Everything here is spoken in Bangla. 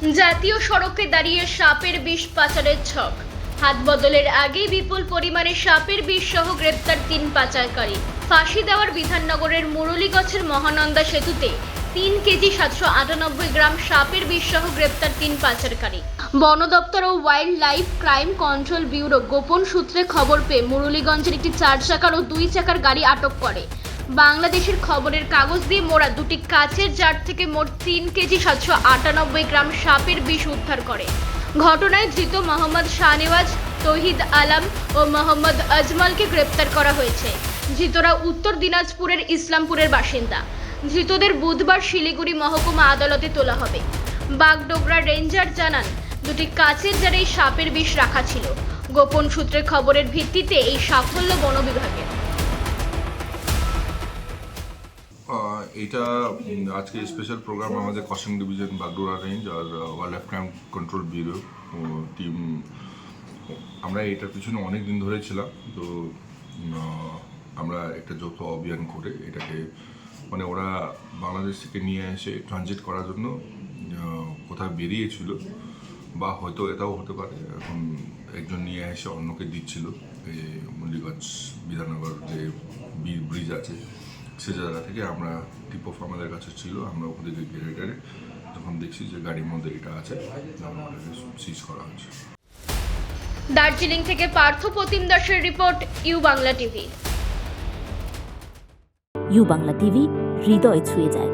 জাতীয় সড়কে দাঁড়িয়ে সাপের বিষ পাচারের ছক। হাত বদলের আগেই বিপুল পরিমাণে সাপের বিষ সহ গ্রেপ্তার তিন পাচারকারী। ফাঁসি দেওয়ার বিধাননগরের মুরলীগছের মহানন্দা সেতুতে তিন কেজি সাতশো আটানব্বই গ্রাম সাপের বিষ সহ গ্রেপ্তার তিন পাচারকারী। বন দপ্তর ও wild life crime control bureau গোপন সূত্রে খবর পেয়ে মুরলীগঞ্জের একটি চার চাকার ও দুই চাকার গাড়ি আটক করে। বাংলাদেশের খবরের কাগজ দিয়ে মোড়া দুটি কাচের জার থেকে মোট তিন কেজি সাতশো আটানব্বই গ্রাম সাপের বিষ উদ্ধার করে। ঘটনায় ধৃত মোহাম্মদ শাহনেওয়াজ, তহিদ আলম ও মোহাম্মদ আজমালকে গ্রেপ্তার করা হয়েছে। ধৃতরা উত্তর দিনাজপুরের ইসলামপুরের বাসিন্দা। ধৃতদের বুধবার শিলিগুড়ি মহকুমা আদালতে তোলা হবে। বাগডোগরা রেঞ্জার জানান, দুটি কাচের জারে সাপের বিষ রাখা ছিল। গোপন সূত্রে খবরের ভিত্তিতে এই সাফল্য বন বিভাগের এটা আজকে স্পেশাল প্রোগ্রাম আমাদের কসিং ডিভিশন বাগডোরা রেঞ্জ আর wildlife crime control bureau team আমরা এটার পিছনে অনেক দিন ধরে ছিলাম, তো আমরা একটা যৌথ অভিযান করে এটাকে মানে ওরা বাংলাদেশ থেকে নিয়ে এসে ট্রানজিট করার জন্য কোথাও বেরিয়েছিল বা হয়তো এটাও হতে পারে, এখন একজন নিয়ে এসে অন্যকে দিচ্ছিল, এই মল্লিগঞ্জ বিধাননগর যে বীর ব্রিজ আছে, সে জায়গা থেকে আমরা টিপ অফ আমাদের কাছে ছিল আমরা ওখান থেকে গেড়ে গেড়ে তখন দেখছি যে গাড়ির মধ্যে এটা আছে সিজ করা হয়েছে দার্জিলিং থেকে পার্থ প্রতিম দাসের report U Bangla TV. U Bangla TV হৃদয় ছুঁয়ে যায়।